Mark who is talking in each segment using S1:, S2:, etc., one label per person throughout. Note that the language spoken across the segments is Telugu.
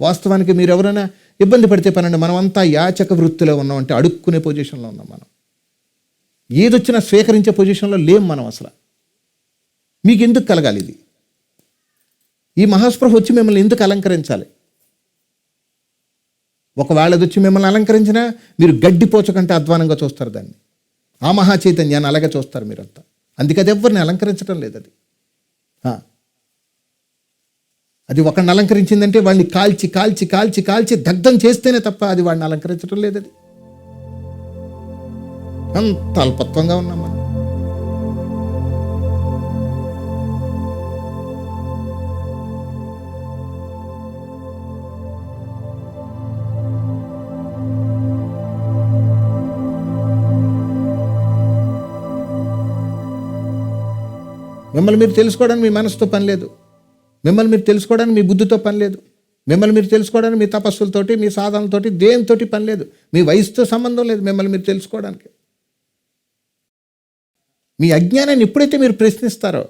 S1: వాస్తవానికి మీరు ఎవరైనా ఇబ్బంది పడితే పనండి మనమంతా యాచక వృత్తిలో ఉన్నాం అంటే అడుక్కునే పొజిషన్లో ఉన్నాం మనం. ఏదొచ్చినా స్వీకరించే పొజిషన్లో లేం మనం అసలు. మీకు ఎందుకు కలగాలి ఇది? ఈ మహాస్పృహ వచ్చి మిమ్మల్ని ఎందుకు అలంకరించాలి? ఒకవేళ అది వచ్చి మిమ్మల్ని అలంకరించినా మీరు గడ్డిపోచకంటే అధ్వానంగా చూస్తారు దాన్ని. ఆ మహాచైతన్యాన్ని అలాగే చూస్తారు మీరంతా. అందుకే అది ఎవరిని అలంకరించడం లేదు అది అది ఒకరిని అలంకరించిందంటే వాళ్ళని కాల్చి కాల్చి కాల్చి కాల్చి దగ్ధం చేస్తేనే తప్ప అది వాడిని అలంకరించడం లేదు అది. అంత అల్పత్వంగా ఉన్నాం మనం. మిమ్మల్ని మీరు తెలుసుకోవడానికి మీ మనసుతో పని లేదు. మిమ్మల్ని మీరు తెలుసుకోవడానికి మీ బుద్ధితో పని లేదు. మిమ్మల్ని మీరు తెలుసుకోవడానికి మీ తపస్సులతోటి మీ సాధనలతోటి దేనితోటి పని లేదు. మీ వయసుతో సంబంధం లేదు మిమ్మల్ని మీరు తెలుసుకోవడానికి. మీ అజ్ఞానాన్ని ఎప్పుడైతే మీరు ప్రశ్నిస్తారో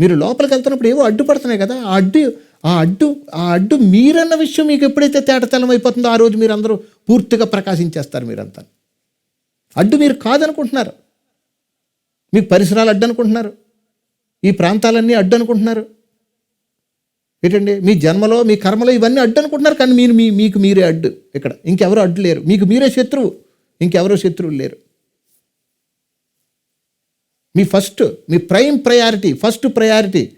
S1: మీరు లోపలికి వెళ్తున్నప్పుడు ఏవో అడ్డుపడుతున్నాయి కదా ఆ అడ్డు ఆ అడ్డు ఆ అడ్డు మీరన్న విషయం మీకు ఎప్పుడైతే తేటతలం అయిపోతుందో ఆ రోజు మీరు అందరూ పూర్తిగా ప్రకాశించేస్తారు మీరంతా. అడ్డు మీరు కాదనుకుంటున్నారు. మీకు పరిసరాలు అడ్డు అనుకుంటున్నారు ఈ ప్రాంతాలన్నీ అడ్డు అనుకుంటున్నారు ఏంటండి? మీ జన్మలో మీ కర్మలో ఇవన్నీ అడ్డు అనుకుంటున్నారు కానీ మీరు మీ మీకు మీరే అడ్డు ఇక్కడ. ఇంకెవరు అడ్డు లేరు. మీకు మీరే శత్రువు. ఇంకెవరో శత్రువులు లేరు. మీ ఫస్ట్ మీ ప్రైమ్ ప్రయారిటీ ఫస్ట్ ప్రయారిటీ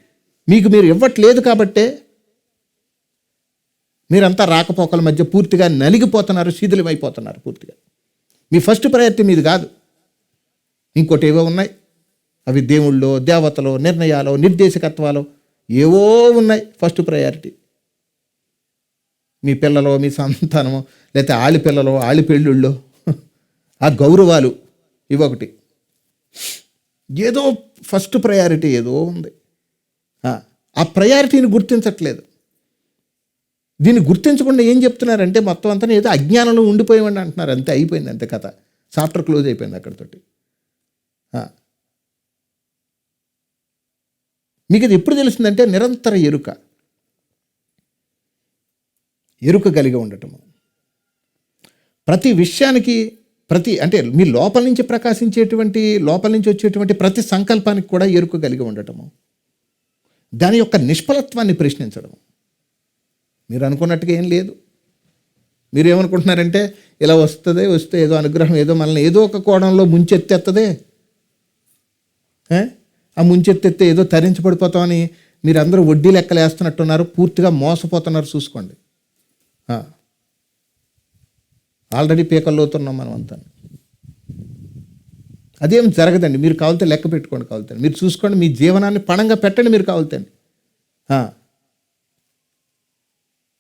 S1: మీకు మీరు ఇవ్వట్లేదు కాబట్టే మీరంతా రాకపోకల మధ్య పూర్తిగా నలిగిపోతున్నారు శీతలమైపోతున్నారు పూర్తిగా. మీ ఫస్ట్ ప్రయారిటీ మీది కాదు. ఇంకోటి ఏవో ఉన్నాయి. అవి దేవుళ్ళో దేవతలు నిర్ణయాలు నిర్దేశకత్వాలు ఏవో ఉన్నాయి. ఫస్ట్ ప్రయారిటీ మీ పిల్లలు మీ సంతానము లేకపోతే ఆలి పిల్లలు ఆలి పెళ్ళిళ్ళు ఆ గౌరవాలు ఇవొకటి. ఏదో ఫస్ట్ ప్రయారిటీ ఏదో ఉంది. ఆ, ఆ ప్రయారిటీని గుర్తించట్లేదు. దీన్ని గుర్తించకుండా ఏం చెప్తున్నారంటే మొత్తం అంతా ఏదో అజ్ఞానంలో ఉండిపోయామని అంటున్నారు. అంతే అయిపోయింది అంతే కథ. చాప్టర్ క్లోజ్ అయిపోయింది అక్కడితోటి ఆ. మీకు అది ఎప్పుడు తెలుస్తుందంటే నిరంతర ఎరుక. ఎరుక కలిగి ఉండటము. ప్రతి విషయానికి ప్రతి అంటే మీ లోపల నుంచి ప్రకాశించేటువంటి లోపల నుంచి వచ్చేటువంటి ప్రతి సంకల్పానికి కూడా ఎరుక కలిగి ఉండటము. దాని యొక్క నిష్ఫలత్వాన్ని ప్రశ్నించడం మీరు అనుకున్నట్టుగా ఏం లేదు. మీరు ఏమనుకుంటున్నారంటే ఇలా వస్తుంది వస్తే ఏదో అనుగ్రహం ఏదో మనల్ని ఏదో ఒక కోణంలో ముంచెత్తేస్తుంది ఆ ముంచెత్తెత్తే ఏదో తరించబడిపోతామని మీరు అందరూ వడ్డీ లెక్కలు వేస్తున్నట్టున్నారు పూర్తిగా మోసపోతున్నారు చూసుకోండి. ఆల్రెడీ పీకల్లోతున్నాం మనం అంతా అదేం జరగదండి. మీరు కావాలితే లెక్క పెట్టుకోండి కావాలితే. మీరు చూసుకోండి మీ జీవనాన్ని పణంగా పెట్టండి మీరు కావాలితే.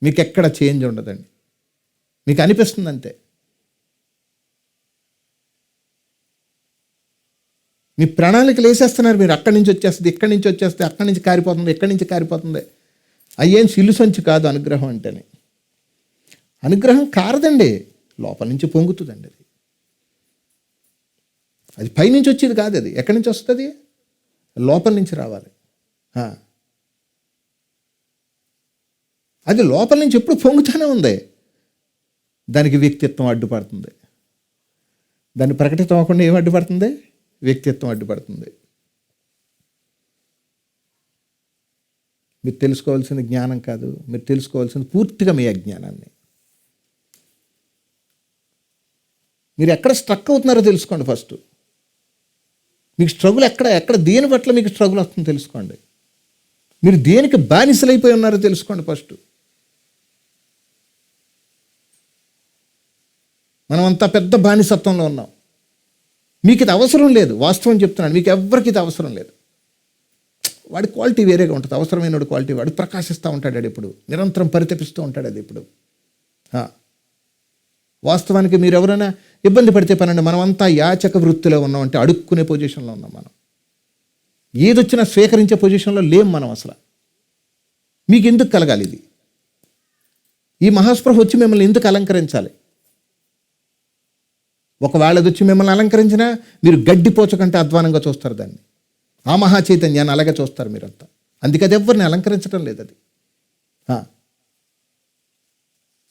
S1: మీకు ఎక్కడ చేంజ్ ఉండదండి. మీకు అనిపిస్తుంది అంతే మీ ప్రణాళికలు వేసేస్తున్నారు మీరు. అక్కడి నుంచి వచ్చేస్తుంది ఇక్కడి నుంచి వచ్చేస్తే అక్కడి నుంచి కారిపోతుంది ఇక్కడి నుంచి కారిపోతుంది. అయ్యేం సిల్లు కాదు అనుగ్రహం అంటేనే. అనుగ్రహం కారదండి. లోపల నుంచి పొంగుతుందండి అది. అది పైనుంచి వచ్చేది కాదు అది. ఎక్కడి నుంచి వస్తుంది? లోపల నుంచి రావాలి. అది లోపల నుంచి ఎప్పుడు పొంగుతూనే ఉంది. దానికి వ్యక్తిత్వం అడ్డుపడుతుంది. దాన్ని ప్రకటితం అవ్వకుండా ఏం అడ్డుపడుతుంది? వ్యక్తిత్వం అడ్డుపడుతుంది. మీరు తెలుసుకోవాల్సింది జ్ఞానం కాదు మీరు తెలుసుకోవాల్సింది పూర్తిగా మీ అజ్ఞానాన్ని. మీరు ఎక్కడ స్ట్రక్ అవుతున్నారో తెలుసుకోండి ఫస్ట్. మీకు స్ట్రగుల్ ఎక్కడ ఎక్కడ దేని పట్ల మీకు స్ట్రగుల్ వస్తుందో తెలుసుకోండి. మీరు దేనికి బానిసలైపోయి ఉన్నారో తెలుసుకోండి ఫస్ట్. మనం పెద్ద బానిసత్వంలో ఉన్నాం. మీకు ఇది అవసరం లేదు. వాస్తవం చెప్తున్నాను. మీకు ఎవరికి ఇది అవసరం లేదు. వాడి క్వాలిటీ వేరేగా ఉంటుంది. అవసరమైన క్వాలిటీ వాడు ప్రకాశిస్తూ ఉంటాడు అది ఇప్పుడు నిరంతరం పరితపిస్తూ ఉంటాడు అది ఇప్పుడు వాస్తవానికి మీరు ఎవరైనా ఇబ్బంది పడితే పనండి. మనమంతా యాచక వృత్తిలో ఉన్నాం అంటే అడుక్కునే పొజిషన్లో ఉన్నాం మనం. ఏదొచ్చినా స్వీకరించే పొజిషన్లో లేం మనం అసలు. మీకు ఎందుకు కలగాలి ఇది? ఈ మహాస్పృహ వచ్చి మిమ్మల్ని ఎందుకు అలంకరించాలి? ఒకవేళ అది వచ్చి మిమ్మల్ని అలంకరించినా మీరు గడ్డిపోచకంటే అధ్వానంగా చూస్తారు దాన్ని. ఆ మహా చైతన్యాన్ని అలాగే చూస్తారు మీరంతా. అందుకే అది ఎవరిని అలంకరించడం లేదు అది.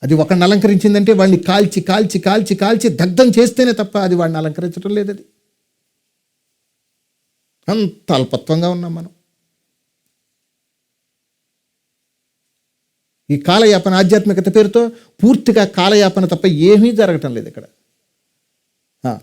S1: అది ఒకరిని అలంకరించిందంటే వాడిని కాల్చి కాల్చి కాల్చి కాల్చి దగ్ధం చేస్తేనే తప్ప అది వాడిని అలంకరించడం లేదు అది. అంత అల్పత్వంగా ఉన్నాం మనం. ఈ కాలయాపన ఆధ్యాత్మికత పేరుతో పూర్తిగా కాలయాపన తప్ప ఏమీ జరగటం లేదు ఇక్కడ ఆ.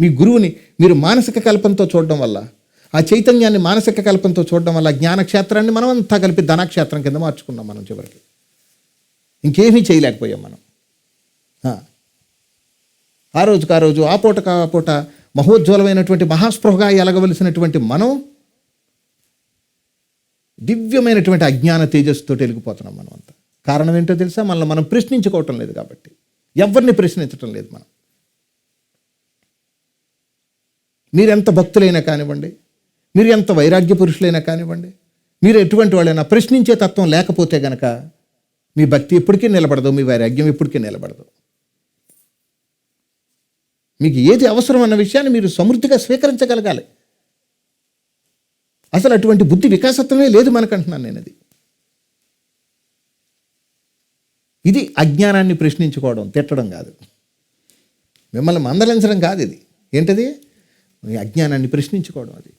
S1: మీ గురువుని మీరు మానసిక కల్పంతో చూడడం వల్ల ఆ చైతన్యాన్ని మానసిక కల్పంతో చూడడం వల్ల జ్ఞానక్షేత్రాన్ని మనం అంతా కలిపి ధనక్షేత్రం కింద మార్చుకున్నాం మనం చివరికి. ఇంకేమీ చేయలేకపోయాం మనం. ఆ. రోజుకు ఆ రోజు ఆ పూటకు ఆ పూట మహోజ్వలమైనటువంటి మహాస్పృహగా ఎలగవలసినటువంటి మనం దివ్యమైనటువంటి అజ్ఞాన తేజస్సుతో వెలిగిపోతున్నాం మనం అంతా కారణం ఏంటో తెలుసా? మనల్ని మనం ప్రశ్నించుకోవటం లేదు కాబట్టి. ఎవరిని ప్రశ్నించటం లేదు మనం. మీరెంత భక్తులైనా కానివ్వండి మీరు ఎంత వైరాగ్య పురుషులైనా కానివ్వండి మీరు ఎటువంటి వాళ్ళైనా ప్రశ్నించే తత్వం లేకపోతే గనక మీ భక్తి ఎప్పటికీ నిలబడదు మీ వైరాగ్యం ఎప్పటికీ నిలబడదు. మీకు ఏది అవసరం అన్న విషయాన్ని మీరు సమృద్ధిగా స్వీకరించగలగాలి. అసలు అటువంటి బుద్ధి వికాసత్వమే లేదు మనకంటున్నాను నేను అది. ఇది అజ్ఞానాన్ని ప్రశ్నించుకోవడం తిట్టడం కాదు. మిమ్మల్ని మందలించడం కాదు ఇది. ఏంటది? అజ్ఞానాన్ని ప్రశ్నించుకోవడం అది.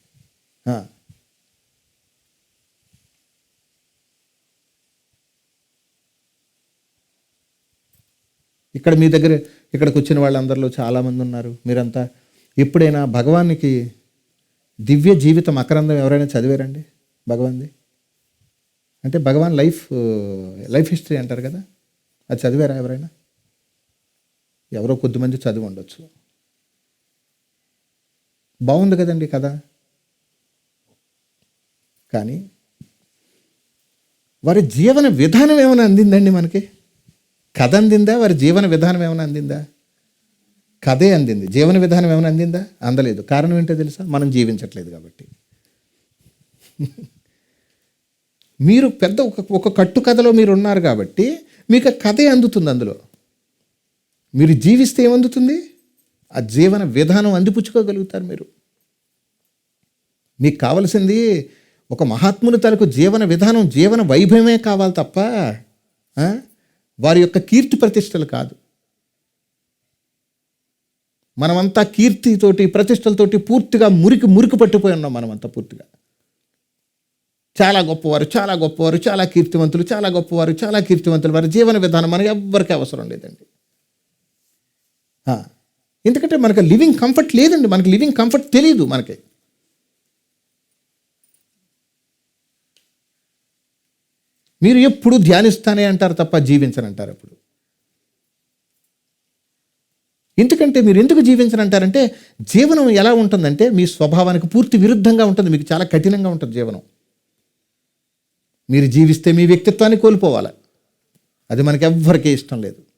S1: ఇక్కడ మీ దగ్గర ఇక్కడికి వచ్చిన వాళ్ళందరిలో చాలామంది ఉన్నారు. మీరంతా ఎప్పుడైనా భగవానికి దివ్య జీవితం అకరందం ఎవరైనా చదివారండి? భగవాన్ది? అంటే భగవాన్ లైఫ్ లైఫ్ హిస్టరీ అంటారు కదా? అది చదివారా ఎవరైనా? ఎవరో కొద్దిమంది చదివి ఉండొచ్చు బాగుంది కదండి కథ. కానీ వారి జీవన విధానం ఏమైనా అందిందండి మనకి? కథ అందిందా? వారి జీవన విధానం ఏమైనా అందిందా? కథే అందింది. జీవన విధానం ఏమైనా అందిందా? అందలేదు. కారణం ఏంటో తెలుసా? మనం జీవించట్లేదు కాబట్టి. మీరు పెద్ద ఒక ఒక కట్టు కథలో మీరు ఉన్నారు కాబట్టి మీకు కథే అందుతుంది అందులో. మీరు జీవిస్తే ఏమందుతుంది? ఆ జీవన విధానం అందిపుచ్చుకోగలుగుతారు మీరు. మీకు కావలసింది ఒక మహాత్ముని తలకు జీవన విధానం జీవన వైభవమే కావాలి తప్ప వారి యొక్క కీర్తి ప్రతిష్టలు కాదు. మనమంతా కీర్తితోటి ప్రతిష్టలతోటి పూర్తిగా మురికి మురికి పట్టిపోయి ఉన్నాం మనమంతా పూర్తిగా. చాలా గొప్పవారు చాలా గొప్పవారు చాలా కీర్తివంతులు చాలా గొప్పవారు చాలా కీర్తివంతులు. వారి జీవన విధానం మనకి ఎవ్వరికీ అవసరం లేదండి. ఎందుకంటే మనకు లివింగ్ కంఫర్ట్ లేదండి. మనకి లివింగ్ కంఫర్ట్ తెలియదు మనకి. మీరు ఎప్పుడు ధ్యానిస్తానే అంటారు తప్ప జీవించనంటారు అప్పుడు ఎందుకంటే మీరు ఎందుకు జీవించనంటారంటే జీవనం ఎలా ఉంటుందంటే మీ స్వభావానికి పూర్తి విరుద్ధంగా ఉంటుంది. మీకు చాలా కఠినంగా ఉంటుంది జీవనం. మీరు జీవిస్తే మీ వ్యక్తిత్వాన్ని కోల్పోవాలి. అది మనకి ఎవ్వరికీ ఇష్టం లేదు.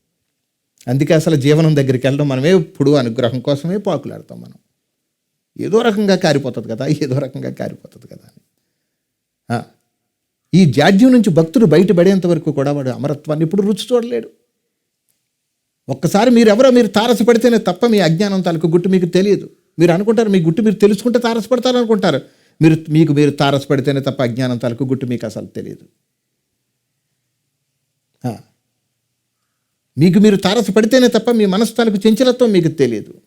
S1: అందుకే అసలు జీవనం దగ్గరికి వెళ్ళడం మనమే ఇప్పుడు అనుగ్రహం కోసమే పాకులాడతాం మనం. ఏదో రకంగా కారిపోతుంది కదా ఏదో రకంగా కారిపోతుంది కదా అని. ఈ జాడ్యం నుంచి భక్తుడు బయటపడేంత వరకు కూడా వాడు అమరత్వాన్ని ఇప్పుడు రుచి చూడలేడు. ఒక్కసారి మీరు ఎవరో మీరు తారసపడితేనే తప్ప మీ అజ్ఞానం తాలూకు గుట్టు మీకు తెలియదు. మీరు అనుకుంటారు మీ గుట్టు మీరు తెలుసుకుంటే తారసపడతారు అనుకుంటారు మీరు మీకు మీరు తారసపడితేనే తప్ప అజ్ఞానం తాలూకు గుట్టు మీకు అసలు తెలియదు. మీకు మీరు తారసపడితేనే తప్ప మీ మనస్థానికి చెంచలత్వం మీకు తెలియదు.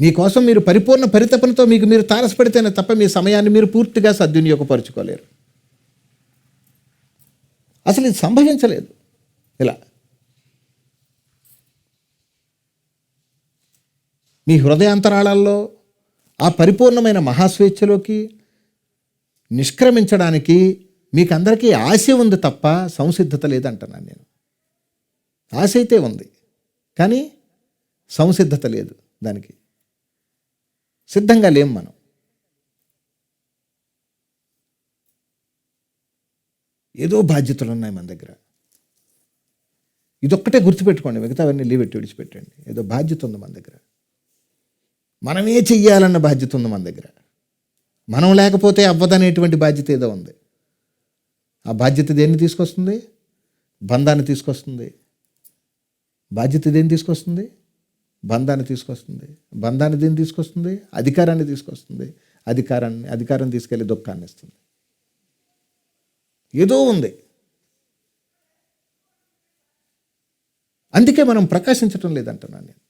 S1: మీకోసం మీరు పరిపూర్ణ పరితపనతో మీకు మీరు తారసపడితేనే తప్ప మీ సమయాన్ని మీరు పూర్తిగా సద్వినియోగపరచుకోలేరు. అసలు ఇది సంభవించలేదు. ఇలా. మీ హృదయాంతరాళాల్లో ఆ పరిపూర్ణమైన మహాస్వేచ్ఛలోకి నిష్క్రమించడానికి మీకు అందరికీ ఆశ ఉంది తప్ప సంసిద్ధత లేదంటున్నాను నేను. ఆశ అయితే ఉంది కానీ సంసిద్ధత లేదు దానికి. సిద్ధంగా లేం మనం. ఏదో బాధ్యతలు ఉన్నాయి మన దగ్గర. ఇదొక్కటే గుర్తుపెట్టుకోండి మిగతావన్నీ లీవ్ పెట్టి విడిచిపెట్టండి. ఏదో బాధ్యత ఉంది మన దగ్గర. మనమే చెయ్యాలన్న బాధ్యత ఉంది మన దగ్గర. మనం లేకపోతే అవ్వదనేటువంటి బాధ్యత ఏదో ఉంది. ఆ బాధ్యత దేన్ని తీసుకొస్తుంది? బంధాన్ని తీసుకొస్తుంది. బాధ్యత దేన్ని తీసుకొస్తుంది? బంధాన్ని తీసుకొస్తుంది. బంధాన్ని దేన్ని తీసుకొస్తుంది? అధికారాన్ని తీసుకొస్తుంది. అధికారాన్ని అధికారం తీసుకెళ్ళి దుఃఖాన్ని ఇస్తుంది. ఏదో ఉంది. అందుకే మనం ప్రకాశించటం లేదంటున్నాను నేను.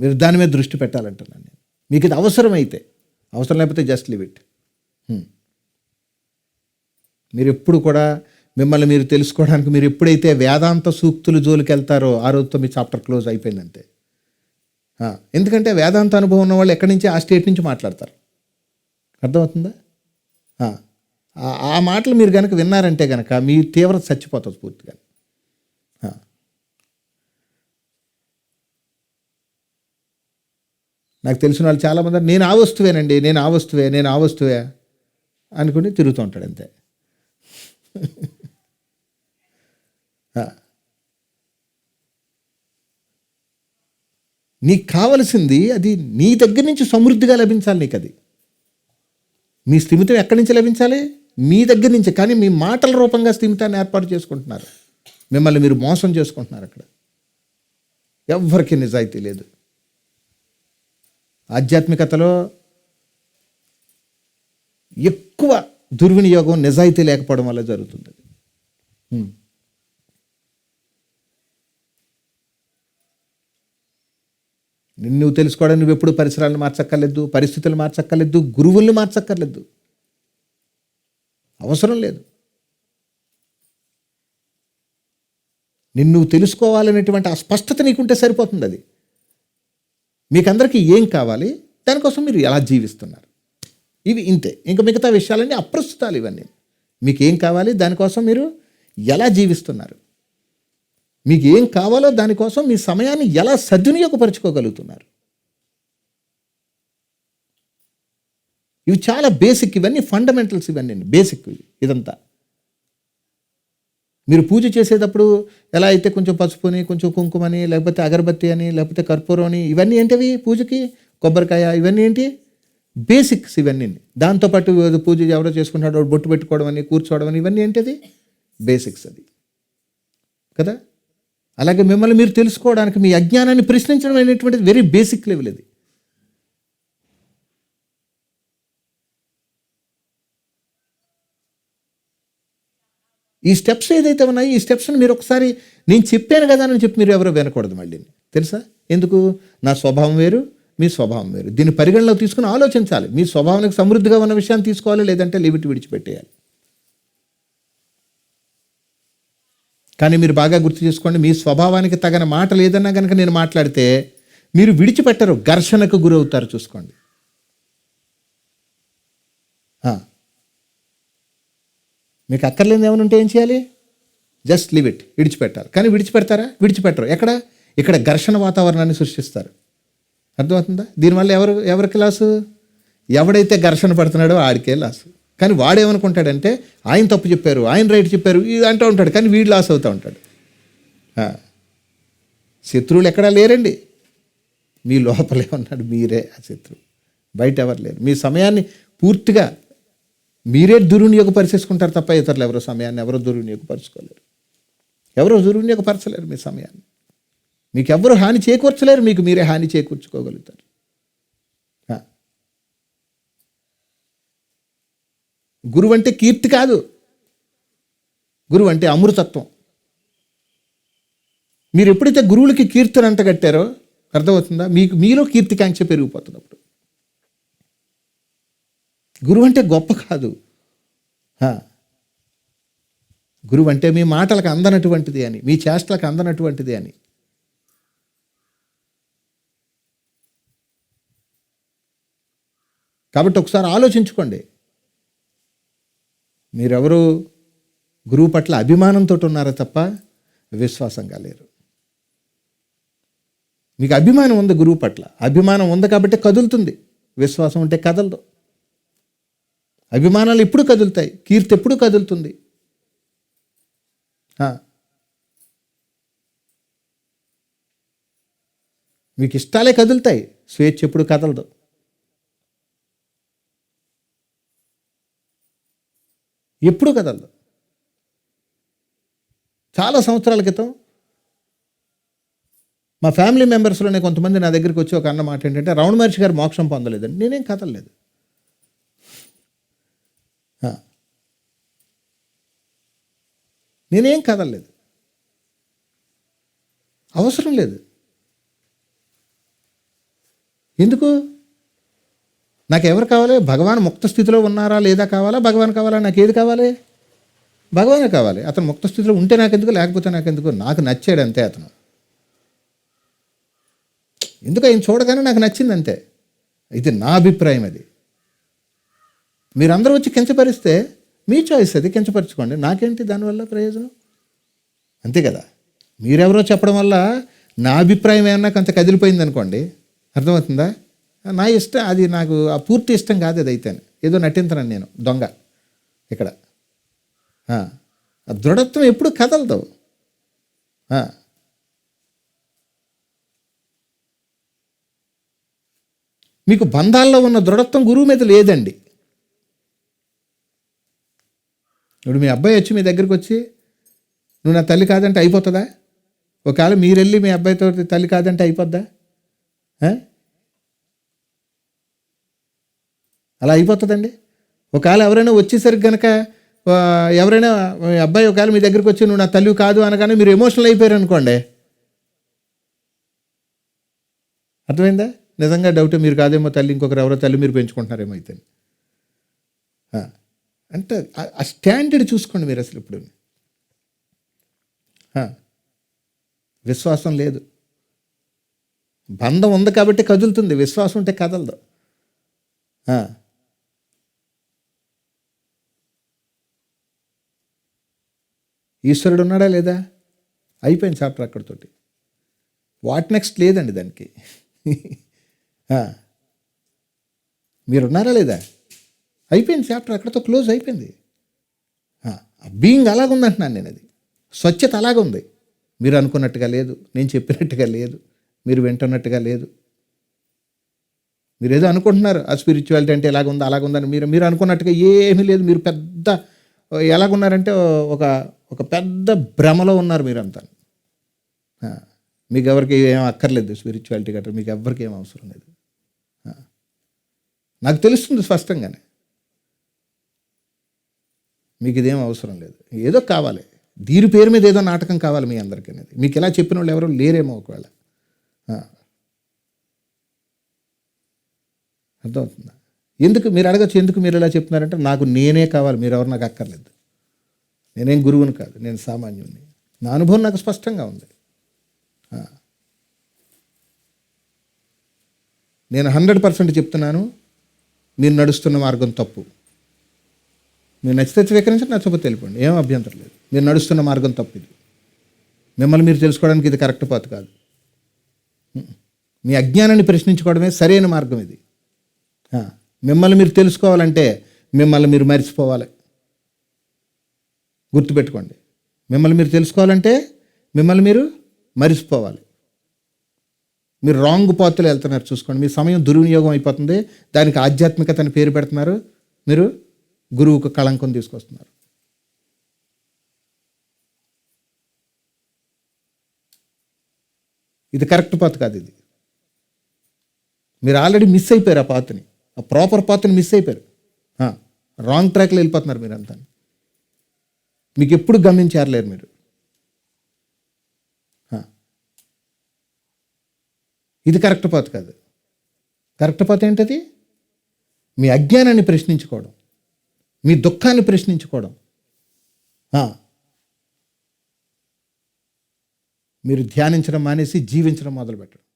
S1: మీరు దాని మీద దృష్టి పెట్టాలంటున్నాను నేను. మీకు ఇది అవసరమైతే అవసరం లేకపోతే జస్ట్ లివ్ ఇట్. మీరు ఎప్పుడు కూడా మిమ్మల్ని మీరు తెలుసుకోవడానికి మీరు ఎప్పుడైతే వేదాంత సూక్తులు జోలికి వెళ్తారో ఆ రోజుతో మీ చాప్టర్ క్లోజ్ అయిపోయిందంతే. ఎందుకంటే వేదాంత అనుభవం ఉన్న వాళ్ళు ఎక్కడి నుంచి ఆ స్టేట్ నుంచి మాట్లాడతారు. అర్థమవుతుందా? ఆ, ఆ మాటలు మీరు కనుక విన్నారంటే కనుక మీ తీవ్రత చచ్చిపోతుంది పూర్తిగా. నాకు తెలిసిన వాళ్ళు చాలామంది నేను ఆ వస్తువేనండి నేను ఆ వస్తువే నేను ఆ వస్తువే అనుకుని తిరుగుతూ ఉంటాడు అంతే. నీకు కావలసింది అది నీ దగ్గర నుంచి సమృద్ధిగా లభించాలి నీకు అది. మీ స్థిమితం ఎక్కడి నుంచి లభించాలి? మీ దగ్గర నుంచి. కానీ మీ మాటల రూపంగా స్థిమితాన్ని ఏర్పాటు చేసుకుంటున్నారు. మిమ్మల్ని మీరు మోసం చేసుకుంటున్నారు అక్కడ. ఎవ్వరికి నిజాయితీ లేదు. ఆధ్యాత్మికతలో ఎక్కువ దుర్వినియోగం నిజాయితీ లేకపోవడం వల్ల జరుగుతుంది. నిన్ను నువ్వు తెలుసుకోవడానికి నువ్వు ఎప్పుడు పరిసరాలను మార్చక్కర్లేదు పరిస్థితులు మార్చక్కర్లేదు గురువుల్ని మార్చక్కర్లేదు. అవసరం లేదు. నిన్ను తెలుసుకోవాలనేటువంటి ఆ స్పష్టత నీకుంటే సరిపోతుంది అది. మీకందరికీ ఏం కావాలి? దానికోసం మీరు ఎలా జీవిస్తున్నారు? ఇవి ఇంతే. ఇంకా మిగతా విషయాలన్నీ అప్రస్తుతాలు ఇవన్నీ. మీకు ఏం కావాలి దానికోసం మీరు ఎలా జీవిస్తున్నారు? మీకు ఏం కావాలో దానికోసం మీ సమయాన్ని ఎలా సద్వినియోగపరచుకోగలుగుతున్నారు? ఇవి చాలా బేసిక్ ఇవన్నీ ఫండమెంటల్స్ ఇవన్నీ బేసిక్ ఇదంతా. మీరు పూజ చేసేటప్పుడు ఎలా అయితే కొంచెం పసుపుని కొంచెం కుంకుమని లేకపోతే అగరబత్తి అని లేకపోతే కర్పూరం అని ఇవన్నీ ఏంటివి పూజకి? కొబ్బరికాయ ఇవన్నీ ఏంటి? బేసిక్స్ ఇవన్నీ. దాంతోపాటు పూజ ఎవరో చేసుకుంటాడో బొట్టు పెట్టుకోవడం అని కూర్చోవడం అని ఇవన్నీ ఏంటిది? బేసిక్స్ అది. కదా? అలాగే మిమ్మల్ని మీరు తెలుసుకోవడానికి మీ అజ్ఞానాన్ని ప్రశ్నించడం అనేటువంటిది వెరీ బేసిక్ లెవెల్ ఇది ఈ స్టెప్స్ ఏదైతే ఉన్నాయో ఈ స్టెప్స్ని మీరు ఒకసారి నేను చెప్పాను కదా అని చెప్పి మీరు ఎవరో వినకూడదు మళ్ళీ. తెలుసా? ఎందుకు? నా స్వభావం వేరు మీ స్వభావం వేరు. దీన్ని పరిగణనలో తీసుకుని ఆలోచించాలి. మీ స్వభావానికి సమృద్ధిగా ఉన్న విషయాన్ని తీసుకోవాలి లేదంటే లిమిట్ విడిచిపెట్టేయాలి. కానీ మీరు బాగా గుర్తు చేసుకోండి మీ స్వభావానికి తగిన మాట లేదన్నా కనుక నేను మాట్లాడితే మీరు విడిచిపెట్టరు ఘర్షణకు గురవుతారు చూసుకోండి. మీకు అక్కర్లేదు ఏమైనా ఉంటే ఏం చేయాలి? జస్ట్ లివ్ ఇట్ విడిచిపెట్టాలి. కానీ విడిచిపెడతారా? విడిచిపెట్టరు. ఎక్కడ? ఇక్కడ ఘర్షణ వాతావరణాన్ని సృష్టిస్తారు. అర్థమవుతుందా? దీనివల్ల ఎవరు ఎవరికి లాసు? ఎవడైతే ఘర్షణ పడుతున్నాడో ఆడికే లాసు. కానీ వాడేమనుకుంటాడంటే ఆయన తప్పు చెప్పారు ఆయన రైట్ చెప్పారు ఇది అంటూ ఉంటాడు కానీ వీడు లాస్ అవుతూ ఉంటాడు. శత్రువులు ఎక్కడా లేరండి. మీ లోపలే ఉన్నాడు మీరే ఆ శత్రువు. బయట ఎవరు లేరు. మీ సమయాన్ని పూర్తిగా మీరే దుర్వినియోగపరిచేసుకుంటారు తప్ప ఇతరులు ఎవరో సమయాన్ని ఎవరో దుర్వినియోగపరచుకోలేరు. ఎవరో దుర్వినియోగపరచలేరు మీ సమయాన్ని. మీకు ఎవరు హాని చేకూర్చలేరు మీకు మీరే హాని చేకూర్చుకోగలుగుతారు. గురువు అంటే కీర్తి కాదు. గురువు అంటే అమృతత్వం. మీరు ఎప్పుడైతే గురువులకి కీర్తిని అంటగట్టారో అర్థమవుతుందా? మీకు మీలో కీర్తికాంక్ష పెరిగిపోతుంది అప్పుడు. గురువు అంటే గొప్ప కాదు. గురువు అంటే మీ మాటలకు అందనటువంటిది అని మీ చేష్టలకు అందనటువంటిది అని. కాబట్టి ఒకసారి ఆలోచించుకోండి. మీరెవరు గురువు పట్ల అభిమానంతో ఉన్నారా తప్ప విశ్వాసంగా లేరు. మీకు అభిమానం ఉంది గురువు పట్ల. అభిమానం ఉంది కాబట్టి కదులుతుంది. విశ్వాసం ఉంటే కదలదు. అభిమానాలు ఎప్పుడు కదులుతాయి? కీర్తి ఎప్పుడు కదులుతుంది? మీకు ఇష్టాలే కదులుతాయి. స్వేచ్ఛ ఎప్పుడు కదలదు. ఎప్పుడు కదలదు. చాలా సంవత్సరాల క్రితం మా ఫ్యామిలీ మెంబర్స్లోనే కొంతమంది నా దగ్గరికి వచ్చి ఒక అన్న మాట ఏంటంటే రౌండ్ మహర్షి గారు మోక్షం పొందలేదండి నేనేం కదలలేదు. నేనేం కదలలేదు. అవసరం లేదు. ఎందుకు? నాకు ఎవరు కావాలి? భగవాన్ ముక్త స్థితిలో ఉన్నారా? లేదా కావాలా? భగవాన్ కావాలా? నాకు ఏది కావాలి? భగవానే కావాలి. అతను ముక్త స్థితిలో ఉంటే నాకెందుకు? లేకపోతే నాకెందుకు? నాకు నచ్చాడు అంతే అతను. ఎందుకు? ఆయన చూడగానే నాకు నచ్చింది అంతే ఇది నా అభిప్రాయం అది. మీరందరూ వచ్చి కించపరిస్తే మీ చాయిస్ అది కించపరచుకోండి. నాకేంటి దానివల్ల ప్రయోజనం? అంతే కదా. మీరెవరో చెప్పడం వల్ల నా అభిప్రాయం ఏమన్నా కొంత కదిలిపోయింది అనుకోండి అర్థమవుతుందా? నా ఇష్టం అది నాకు ఆ పూర్తి ఇష్టం కాదు అది అయితే ఏదో నటించను నేను దొంగ ఇక్కడ. ఆ, దృఢత్వం ఎప్పుడు కదలదు. మీకు బంధాల్లో ఉన్న దృఢత్వం గురువు మీద లేదండి. ఇప్పుడు మీ అబ్బాయి వచ్చి మీ దగ్గరికి వచ్చి నువ్వు నా తల్లి కాదంటే అయిపోతుందా? ఒకవేళ మీరు వెళ్ళి మీ అబ్బాయితో తల్లి కాదంటే అయిపోద్దా? అలా అయిపోతుందండి. ఒకవేళ ఎవరైనా వచ్చేసరికి కనుక ఎవరైనా అబ్బాయి ఒకవేళ మీ దగ్గరికి వచ్చి నువ్వు నా తల్లి కాదు అనగానే మీరు ఎమోషనల్ అయిపోయారు అనుకోండి. అర్థమైందా? నిజంగా డౌట్ మీరు కాదేమో తల్లి ఇంకొకరు ఎవరో తల్లి మీరు పెంచుకుంటున్నారేమో అయితే. అంత అంటే ఆ- స్టాండర్డ్ చూసుకోండి మీరు అసలు ఇప్పుడు. విశ్వాసం లేదు. బంధం ఉంది కాబట్టి కదులుతుంది. విశ్వాసం ఉంటే కదలదు. ఈశ్వరుడు ఉన్నాడా లేదా? అయిపోయింది చాప్టర్ అక్కడితోటి. వాట్ నెక్స్ట్ లేదండి దానికి. మీరున్నారా మీరు ఉన్నారా లేదా? అయిపోయింది చాప్టర్ అక్కడతో క్లోజ్ అయిపోయింది. బీయింగ్ అలాగుందంటున్నాను నేను అది. స్వచ్ఛత అలాగుంది. మీరు అనుకున్నట్టుగా లేదు నేను చెప్పినట్టుగా లేదు మీరు వింటున్నట్టుగా లేదు. మీరు ఏదో అనుకుంటున్నారు ఆ స్పిరిచువాలిటీ అంటే ఎలాగుందో అలాగుందని మీరు మీరు అనుకున్నట్టుగా ఏమీ లేదు మీరు పెద్ద ఎలాగున్నారంటే ఒక ఒక పెద్ద భ్రమలో ఉన్నారు మీరంతా. మీకు ఎవరికి ఏం అక్కర్లేదు స్పిరిచువాలిటీ గట్రా మీకు ఎవరికి ఏం అవసరం లేదు. నాకు తెలుస్తుంది స్పష్టంగానే. మీకు ఇదేం అవసరం లేదు. ఏదో కావాలి. దీని పేరు మీద ఏదో నాటకం కావాలి మీ అందరికీ అనేది. మీకు ఇలా చెప్పిన వాళ్ళు ఎవరో లేరేమో ఒకవేళ. అర్థమవుతుందా? ఎందుకు మీరు అడగచ్చు ఎందుకు మీరు ఇలా చెప్తున్నారంటే నాకు నేనే కావాలి మీరు ఎవరు నాకు అక్కర్లేదు. నేనేం గురువుని కాదు నేను సామాన్యుని నా అనుభవం నాకు స్పష్టంగా ఉంది. నేను హండ్రెడ్ పర్సెంట్ చెప్తున్నాను మీరు నడుస్తున్న మార్గం తప్పు. మీరు నచ్చితే స్వీకరించండి నచ్చకపోతే వెళ్ళిపోండి ఏం అభ్యంతరం లేదు. మీరు నడుస్తున్న మార్గం తప్పిది. మిమ్మల్ని మీరు తెలుసుకోవడానికి ఇది కరెక్ట్ పాత్ కాదు. మీ అజ్ఞానాన్ని ప్రశ్నించుకోవడమే సరైన మార్గం ఇది. మిమ్మల్ని మీరు తెలుసుకోవాలంటే మిమ్మల్ని మీరు మర్చిపోవాలి. గుర్తుపెట్టుకోండి. మిమ్మల్ని మీరు తెలుసుకోవాలంటే మిమ్మల్ని మీరు మరిచిపోవాలి. మీరు రాంగ్ పాత్రలు వెళ్తున్నారు చూసుకోండి. మీ సమయం దుర్వినియోగం అయిపోతుంది. దానికి ఆధ్యాత్మికతని పేరు పెడుతున్నారు. మీరు గురువుకు కళంకం తీసుకొస్తున్నారు. ఇది కరెక్ట్ పాత్ కాదు ఇది. మీరు ఆల్రెడీ మిస్ అయిపోయారు ఆ పాత్ని. ఆ ప్రాపర్ పాత్ని మిస్ అయిపోయారు. రాంగ్ ట్రాక్లో వెళ్ళిపోతున్నారు మీరు అంతా మీకు ఎప్పుడు గమనించారలేరు మీరు? ఇది కరెక్ట్ పాత్ కాదు. కరెక్ట్ పాత్ ఏంటది? మీ అజ్ఞానాన్ని ప్రశ్నించుకోవడం. మీ దుఃఖాన్ని ప్రశ్నించుకోవడం. మీరు ధ్యానించడం మానేసి జీవించడం మొదలుపెట్టడం.